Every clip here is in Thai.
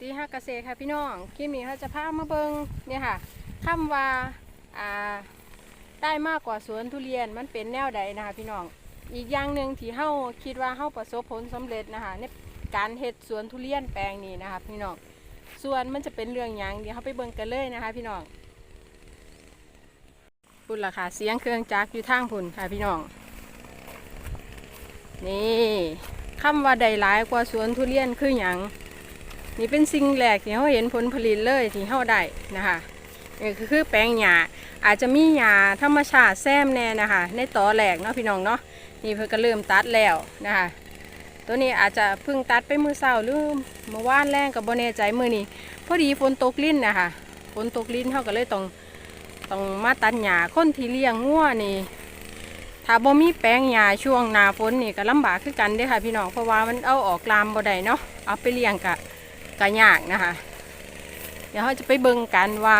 ตีฮักเกษตรค่ะพี่น้องคลิปนี้เราจะพามาเบิงเนี่ยค่ะคำว่าอ่าได้มากกว่าสวนทุเรียนมันเป็นแนวใดนะคะพี่น้อง อีกอย่างหนึ่งที่เฮาคิดว่าเฮาประสบผลสำเร็จนะคะในการเฮ็ดสวนทุเรียนแปลงนี้นะคะพี่น้องส่วนมันจะเป็นเรื่องหยังเดี๋ยวเราไปเบิ่งกันเลยนะคะ พี่น้องพุ่นล่ะค่ะเสียงเครื่องจักรอยู่ทางพุ่นค่ะพี่น้องนี่คำว่าได้หลายกว่าสวนทุเรียนคือหยัง นี่เป็นสิ่งแรกที่เขาเห็นผลผลิตเลยที่เขาได้นะคะนี่คือคอแปลงหญ้าอาจจะมีหญ้าธรรมชาติแซมแน่นะคะ ในต่อแรกเนาะพี่น้องเนาะนี่เพิ่งก็เริ่มตัดแล้วนะคะ ตัวนี้อาจจะเพิ่งตัดไปมือเสาร์หรือเมื่อวานแรงกับโบเนใจมือนี้พอดีฝนตกลิ้นนะคะฝนตกลิ้นเขาก็เลยต้องต้องมาตัดหญ้าคนที่เลี้ยงงัวนี่ถ้าบ่มีแปลงหญ้าช่วงหน้าฝนนี่ก็ลำบากคือกันเด้ค่ะพี่น้องเพราะว่ามันเอาออกลามบ่ได้เนาะเอาไปเลี้ยงกะ กะยากนะคะ เดี๋ยวเราจะไปเบิ่งกันว่า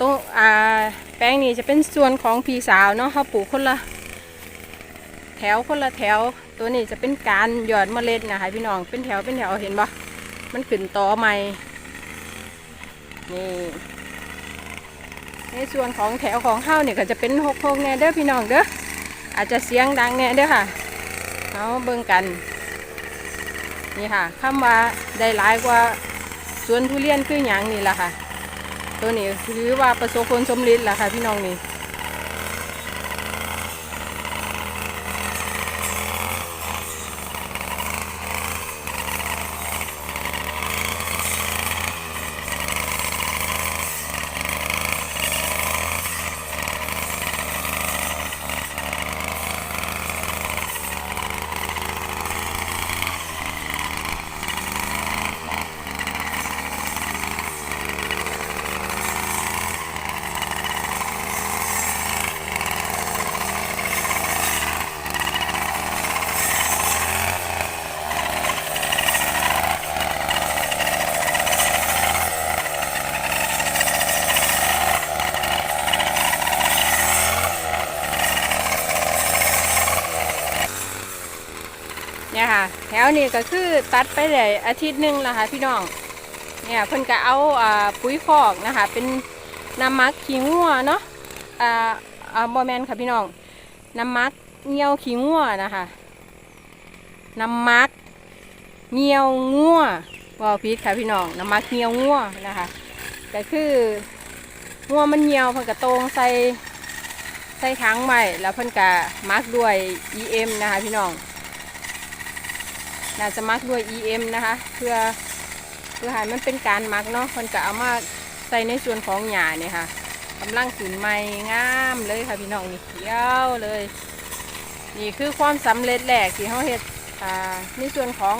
ตรงอ่าแปลงนี้จะเป็นส่วนของพี่สาวเนาะเขาปลูกคนละแถวคนละแถวตัวนี้จะเป็นการหยอดเมล็ดนะคะพี่น้องเป็นแถวเป็นแถวเห็นปะมันขึ้นต่อใหม่นี่ในส่วนของแถวของเฮ้าเนี่ยก็จะเป็นหกหกแน่เด้อพี่น้องเด้ออาจจะเสียงดังแน่เด้อค่ะเอาเบิ่งกัน นี่ค่ะคำว่าได้หลายกว่าสวนทุเรียนคืออย่างนี่แหละค่ะ ตัวนี้คือว่าประสบผลสำเร็จแหละค่ะพี่น้องนี่ ถวนี้ก็คือตัดไปได้อาทิตย์หนึ่งล้วค่ะพี่น้อง เนี่ยเพิ่นก็เอาปุ๋ยคอกนะคะ เป็นน้ำมักขี้งัวเนาะอ่าอ่าบอแมนค่ะพี่น้อง น้ำมักเงี้ยวขี้งัวนะคะ น้ำมักเงี้ยวงัวว่าพิษค่ะพี่น้อง น้ำมักเงี้ยวงัวนะคะก็คืองัวมันเงี้ยวเพิ่นก็ตรงใส่ใส่ถังไว้แล้วเพิ่นก็มักด้วย EM นะคะพี่น้อง น่าจะมักด้วย EM นะคะ เพื่อเพื่อให้มันเป็นการมักเนาะคนก็เอามาใส่ในส่วนของหญ้าเนี่ยค่ะกำลังขึ้นใหม่งามเลยค่ะพี่น้องนี่เขียวเลย นี่คือความสำเร็จแรกที่เขาเฮ็ดอ่าในส่วนของ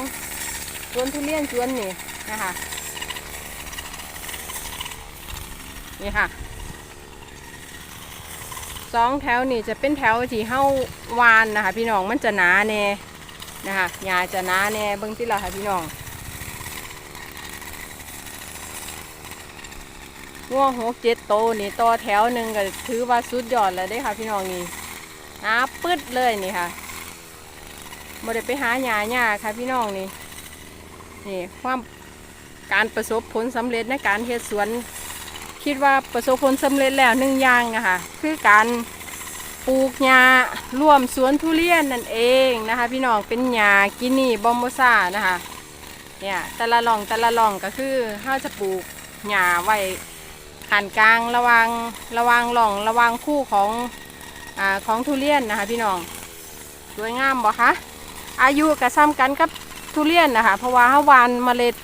สวนทุเรียนสวนนี่นะคะนี่ค่ะสองแถวนี่จะเป็นแถวที่เฮาวานนะคะ พี่น้องมันจะหนาแน่ นะคะหญ้าจะหนาแน่เบิ่งที่ละค่ะพี่น้องง่วงหกเจ็ดโตนี่ต่อแถวหนึ่งก็ถือว่าสุดยอดแล้วเด้ค่ะพี่น้องนี่หาปื๊ดเลยนี่ค่ะบ่ได้ไปหาหญ้าหญ้าค่ะพี่น้องนี่นี่ความการประสบผลสำเร็จในการเฮ็ดสวน คิดว่าประสบผลสำเร็จแล้วหนึ่งอย่างนะคะคือการ ปลูกหญ้าร่วมสวนทุเรียนนั่นเองนะคะ พี่น้องเป็นหญ้ากินี่บอมโบซ่านะคะเนี่ยแต่ละหล่องแต่ละหล่องก็คือเราจะปลูกหญ้าไว้ขันกลางระวางระวางหล่องระวางคู่ของอ่าของทุเรียนนะคะ พี่น้องสวยงามบ่คะอายุก็ซ้ำกันกับทุเรียนนะคะ เพราะว่าเฮาวานเมล็ด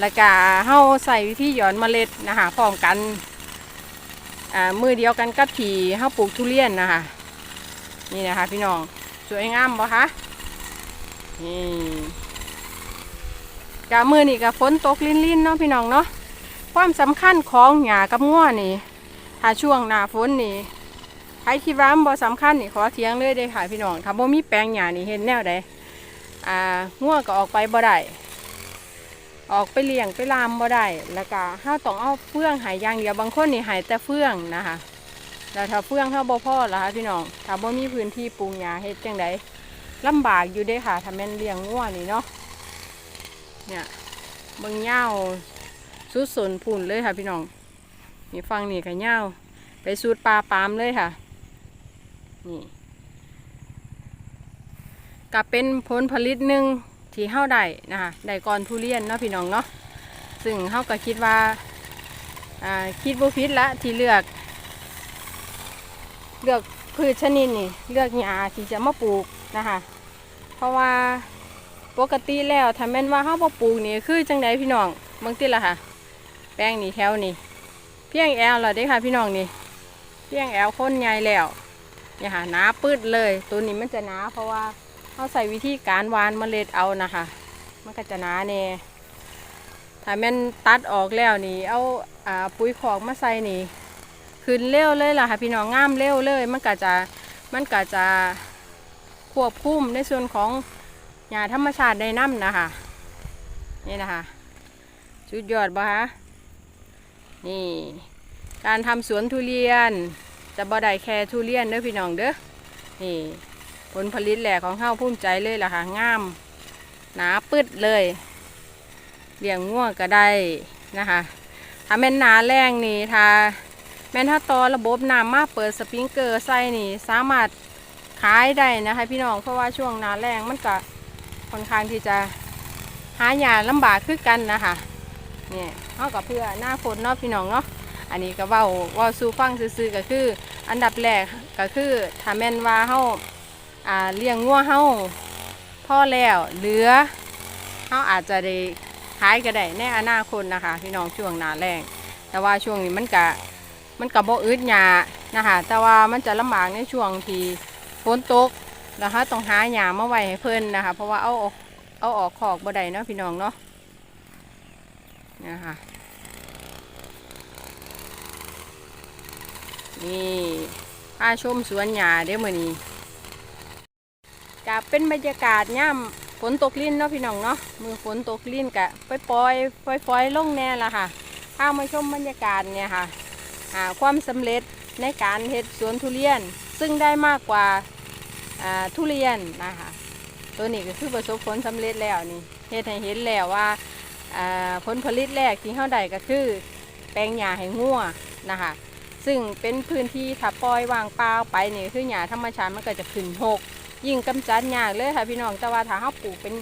แล้วก็เฮาใส่วิธีหย่อนเมล็ดนะคะพร้อมกันมือเดียวกันกับที่เฮาปลูกทุเรียนนะคะ นี่นะคะพี่น้อง สวยงามบ่คะนี่กะมือนี่กะฝนตกลิ้นๆเนาะพี่น้องเนาะความสำคัญของหญ้ากับง่วนี่ถ้าช่วงหน้าฝนนี่ใครคิดว่ามันบ่สำคัญนี่ขอเถียงเลยเด้ค่ะพี่น้องถ้าบ่มีแปลงหญ้านี่เห็นแนวใดอ่าง่วก็ออกไปบ่ได้ออกไปเลี้ยงไปลามบ่ได้แล้วก็เฮาต้องเอาเฟื่องหายอย่างเดียวบางคนนี่หายแต่เฟื่องนะคะ แล้วถ้าเฟื่องเข้าบ่พ่อล่ะคะพี่น้องถ้าบ่มีพื้นที่ปลูกหญ้าเฮ็ดจังไดลำบากอยู่เด้ค่ะถ้าแม่นเลี้ยงงัวนี่เนาะเนี่ยเบิ่งเหย้าสุดสนพุ่นเลยค่ะพี่น้องนี่ฟังนี่ก็เหย้าไปสูดปลาปามเลยค่ะนี่ก็เป็นผลผลิตหนึ่งที่เฮาได้นะคะได้ก่อนทุเรียนเนาะพี่น้องเนาะซึ่งเฮาก็คิดว่าอ่าคิดบ่ผิดละที่เลือก เลือกพืชชนิดนี่เลือกหญ้าที่จะมาปลูกนะคะ เพราะว่าปกติแล้วถ้าแม่นว่าเฮาบ่ปลูกนี่คือจังไดพี่น้องเบิ่งติล่ะค่ะ แป้งนี่แถวนี่เพียงแอลแล้วเด้ค่ะพี่น้องนี่เพียงแอลคนใหญ่แล้วเนี่ยค่ะหนาปืดเลย ตัวนี้มันจะหนาเพราะว่าเขาใส่วิธีการหวานเมล็ดเอานะคะ มันก็จะหนาแน่ถ้าแม่นตัดออกแล้วนี่เอาอ่าปุ๋ยขอกมาใส่นี่ ขึ้นเร็วเลยล่ะค่ะพี่น้องงามเร็วเลย มันก็จะมันก็จะควบคุมในส่วนของหญ้าธรรมชาติได้น้ำนะคะนี่นะคะชุดยอดบ่คะนี่การทำสวนทุเรียน จะบ่ได้แค่ทุเรียนเด้อพี่น้องเด้อนี่ผลผลิตแหลกของข้าวภูมิใจเลยล่ะค่ะงามหนาปึ๊ดเลยเลี้ยงง่วงก็ได้นะคะถ้าแม่นหนาแรงนี่ถ้า แม่นถ้าต่อระบบน้ำมาเปิดสปริงเกอร์ใส่นี่สามารถขายได้นะคะพี่น้องเพราะว่าช่วงหนาแรงมันก็ค่อนข้างที่จะหายาลำบากคือกันนะคะเนี่ยเอากับเพื่อหน้าฝนเนาะพี่น้องเนาะอันนี้ก็เว้าเว่าสู่ฟังซื่อๆก็คือ อันดับแรกก็คือถ้าแม่นว่าเฮาอ่าเลี้ยงงัวเฮาพ่อแล้วเหลือเฮาอาจจะได้ขายก็ได้ในอนาคตนะคะ พี่น้องช่วงหนาแรงแต่ว่าช่วงนี้มันก็ มันกับบ่อึดหยานะคะแต่ว่ามันจะลำบากในช่วงที่ฝนตกแล้วฮะต้องหาหยามาไว้ให้เพิ่นนะคะ เพราะว่าเอาออกเอาออกขอกบ่ได้เนาะพี่น้องเนาะนะคะนี่พาชมสวนหญ้าเด้อมื้อนี้ก็เป็นบรรยากาศย่ำฝนตกลิ้นเนาะพี่น้องเนาะมือฝนตกลิ้นกะปล่อยๆปล่อยๆลงแน่ละค่ะพามาชมบรรยากาศเนี่ยค่ะ หาความสำเร็จในการเฮ็ดสวนทุเรียน ซึ่งได้มากกว่าทุเรียนนะคะตัวนี้ก็คือประสบผลสำเร็จแล้วนี่เฮ็ดให้เห็นแล้วว่าผลผลิตแรกที่เฮาได้ก็คือ แปลงหญ้าให้งัวนะคะซึ่งเป็นพื้นที่ถ้าปล่อยวางเปล่าไปนี่คือหญ้าธรรมชาติมันก็จะขึ้นหกยิ่งกำจัดยาเลยค่ะพี่น้องแต่ว่าถ้าเฮาปลูกเป็น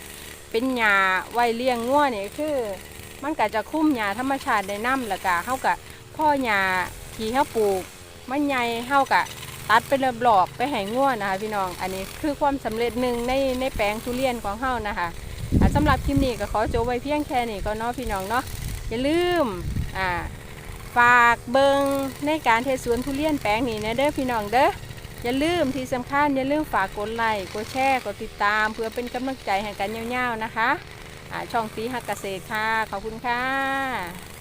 เป็นหญ้าไว้เลี้ยงงัวนี่คือ มันก็จะคุ้มหญ้าธรรมชาติได้นํแล้วก็เฮาก็พ่อหญ้า ที่เฮาปลูกมันใหญ่เฮากะตัดเป็นรอบๆไปให้ง่วนะคะพี่น้อง อันนี้คือความสำเร็จหนึ่งในในแปลงทุเรียนของเฮานะคะอ่าสำหรับคลิปนี้ก็ขอจบไว้เพียงแค่นี้ก็เนาะพี่น้องเนาะอย่าลืมอ่าฝากเบิงในการเทสวนทุเรียนแปลงนี้นะเด้อพี่น้องเด้ออย่าลืมที่สำคัญอย่าลืมฝากกดไลค์กดแชร์กดติดตาม เพื่อเป็นกำลังใจให้กันยาวๆนะคะช่องตีหักเกษตรค่ะขอบคุณค่ะ